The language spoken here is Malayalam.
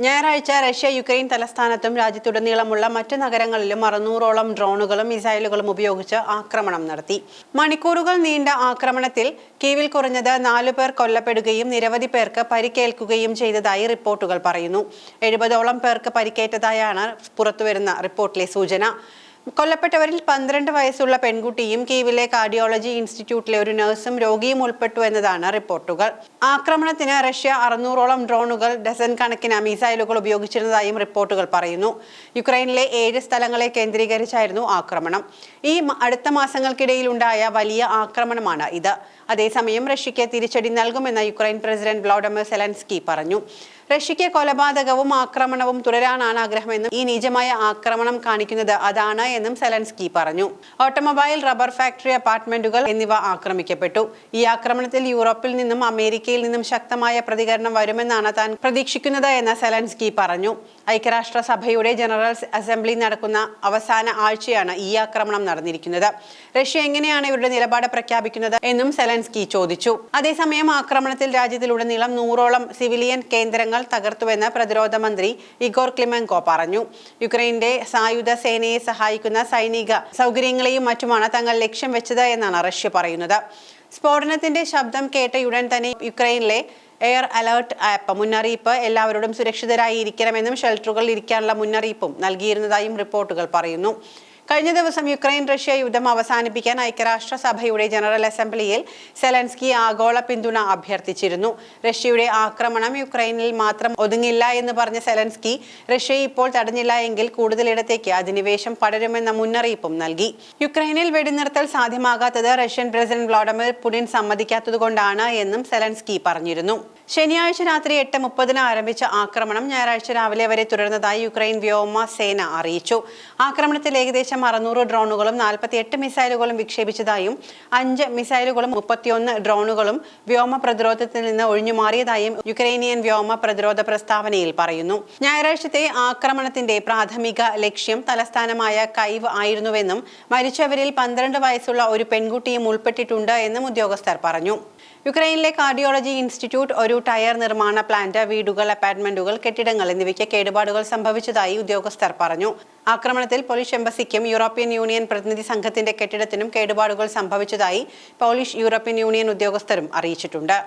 ഞായറാഴ്ച റഷ്യ യുക്രൈൻ തലസ്ഥാനത്തും രാജ്യത്തുടനീളമുള്ള മറ്റ് നഗരങ്ങളിലും അറുന്നൂറോളം ഡ്രോണുകളും മിസൈലുകളും ഉപയോഗിച്ച് ആക്രമണം നടത്തി. മണിക്കൂറുകൾ നീണ്ട ആക്രമണത്തിൽ കീവിൽ കുറഞ്ഞത് നാലു പേർ കൊല്ലപ്പെടുകയും നിരവധി പേർക്ക് പരിക്കേൽക്കുകയും ചെയ്തതായി റിപ്പോർട്ടുകൾ പറയുന്നു. എഴുപതോളം പേർക്ക് പരിക്കേറ്റതായാണ് പുറത്തുവരുന്ന റിപ്പോർട്ടിലെ സൂചന. കൊല്ലപ്പെട്ടവരിൽ പന്ത്രണ്ട് വയസ്സുള്ള പെൺകുട്ടിയും കീവിലെ കാർഡിയോളജി ഇൻസ്റ്റിറ്റ്യൂട്ടിലെ ഒരു നഴ്സും രോഗിയും ഉൾപ്പെട്ടു എന്നതാണ് റിപ്പോർട്ടുകൾ. ആക്രമണത്തിന് റഷ്യ അറുന്നൂറോളം ഡ്രോണുകൾ ഡസൻ കണക്കിന് മിസൈലുകൾ ഉപയോഗിച്ചിരുന്നതായും റിപ്പോർട്ടുകൾ പറയുന്നു. യുക്രൈനിലെ ഏഴ് സ്ഥലങ്ങളെ കേന്ദ്രീകരിച്ചായിരുന്നു ആക്രമണം. ഈ അടുത്ത മാസങ്ങൾക്കിടയിലുണ്ടായ വലിയ ആക്രമണമാണ് ഇത്. അതേസമയം റഷ്യയ്ക്ക് തിരിച്ചടി നൽകുമെന്ന് യുക്രൈൻ പ്രസിഡന്റ് വ്ളാഡിമിർ സെലൻസ്കി പറഞ്ഞു. റഷ്യയ്ക്ക് കൊലപാതകവും ആക്രമണവും തുടരാനാണ് ആഗ്രഹമെന്നും ഈ നീചമായ ആക്രമണം കാണിക്കുന്നത് അതാണ് എന്നും സെലൻസ്കി പറഞ്ഞു. ഓട്ടോമൊബൈൽ റബ്ബർ ഫാക്ടറി അപ്പാർട്ട്മെന്റുകൾ എന്നിവ ആക്രമിക്കപ്പെട്ടു. ഈ ആക്രമണത്തിൽ യൂറോപ്പിൽ നിന്നും അമേരിക്കയിൽ നിന്നും ശക്തമായ പ്രതികരണം വരുമെന്നാണ് താൻ പ്രതീക്ഷിക്കുന്നത് എന്ന് സെലൻസ്കി പറഞ്ഞു. ഐക്യരാഷ്ട്രസഭയുടെ ജനറൽ അസംബ്ലി നടക്കുന്ന അവസാന ആഴ്ചയാണ് ഈ ആക്രമണം നടന്നിരിക്കുന്നത്. റഷ്യ എങ്ങനെയാണ് ഇവരുടെ നിലപാട് പ്രഖ്യാപിക്കുന്നത് എന്നും സെലൻസ്കി ചോദിച്ചു. അതേസമയം ആക്രമണത്തിൽ രാജ്യത്തിലുടനീളം നൂറോളം സിവിലിയൻ കേന്ദ്രങ്ങൾ തകർത്തുവെന്ന് പ്രതിരോധ മന്ത്രി ഇഗോർ ക്ലിമെങ്കോ പറഞ്ഞു. യുക്രൈന്റെ സായുധ സേനയെ സഹായിക്കുന്ന സൈനിക സൗകര്യങ്ങളെയും മറ്റുമാണ് തങ്ങൾ ലക്ഷ്യം വെച്ചത് എന്നാണ് റഷ്യ പറയുന്നത്. സ്ഫോടനത്തിന്റെ ശബ്ദം കേട്ടയുടൻ തന്നെ യുക്രൈനിലെ എയർ അലേർട്ട് ആപ്പ് മുന്നറിയിപ്പ് എല്ലാവരോടും സുരക്ഷിതരായി ഇരിക്കണമെന്നും ഷെൽട്ടറുകളിൽ ഇരിക്കാനുള്ള മുന്നറിയിപ്പും നൽകിയിരുന്നതായും റിപ്പോർട്ടുകൾ പറയുന്നു. കഴിഞ്ഞ ദിവസം യുക്രൈൻ റഷ്യ യുദ്ധം അവസാനിപ്പിക്കാൻ ഐക്യരാഷ്ട്രസഭയുടെ ജനറൽ അസംബ്ലിയിൽ സെലൻസ്കി ആഗോള പിന്തുണ അഭ്യർത്ഥിച്ചിരുന്നു. റഷ്യയുടെ ആക്രമണം യുക്രൈനിൽ മാത്രം ഒതുങ്ങില്ല എന്ന് പറഞ്ഞ സെലൻസ്കി റഷ്യ ഇപ്പോൾ തടഞ്ഞില്ല എങ്കിൽ കൂടുതലിടത്തേക്ക് അധിനിവേശം പടരുമെന്ന മുന്നറിയിപ്പും നൽകി. യുക്രൈനിൽ വെടിനിർത്തൽ സാധ്യമാകാത്തത് റഷ്യൻ പ്രസിഡന്റ് വ്ളാഡിമിർ പുടിൻ സമ്മതിക്കാത്തതുകൊണ്ടാണ് എന്നും സെലൻസ്കി പറഞ്ഞിരുന്നു. ശനിയാഴ്ച രാത്രി എട്ട് മുപ്പതിന് ആരംഭിച്ച ആക്രമണം ഞായറാഴ്ച രാവിലെ വരെ തുടർന്നതായി യുക്രൈൻ വ്യോമ സേന അറിയിച്ചു. ആക്രമണത്തിൽ ഏകദേശം അറുന്നൂറ് ഡ്രോണുകളും നാൽപ്പത്തി എട്ട് മിസൈലുകളും വിക്ഷേപിച്ചതായും അഞ്ച് മിസൈലുകളും മുപ്പത്തിയൊന്ന് ഡ്രോണുകളും വ്യോമ പ്രതിരോധത്തിൽ നിന്ന് ഒഴിഞ്ഞുമാറിയതായും യുക്രൈനിയൻ വ്യോമ പ്രതിരോധ പ്രസ്താവനയിൽ പറയുന്നു. ഞായറാഴ്ചത്തെ ആക്രമണത്തിന്റെ പ്രാഥമിക ലക്ഷ്യം തലസ്ഥാനമായ കൈവ് ആയിരുന്നുവെന്നും മരിച്ചവരിൽ പന്ത്രണ്ട് വയസ്സുള്ള ഒരു പെൺകുട്ടിയും ഉൾപ്പെട്ടിട്ടുണ്ട് എന്നും ഉദ്യോഗസ്ഥർ പറഞ്ഞു. യുക്രൈനിലെ കാർഡിയോളജി ഇൻസ്റ്റിറ്റ്യൂട്ട് ഒരു ടയർ നിർമ്മാണ പ്ലാന്റ് വീടുകൾ അപ്പാർട്ട്മെന്റുകൾ കെട്ടിടങ്ങൾ എന്നിവയ്ക്ക് കേടുപാടുകൾ സംഭവിച്ചതായി ഉദ്യോഗസ്ഥർ പറഞ്ഞു. ആക്രമണത്തിൽ പോളിഷ് എംബസിക്കും യൂറോപ്യൻ യൂണിയൻ പ്രതിനിധി സംഘത്തിന്റെ കെട്ടിടത്തിനും കേടുപാടുകൾ സംഭവിച്ചതായി പോളിഷ് യൂറോപ്യൻ യൂണിയൻ ഉദ്യോഗസ്ഥരും അറിയിച്ചിട്ടുണ്ട്.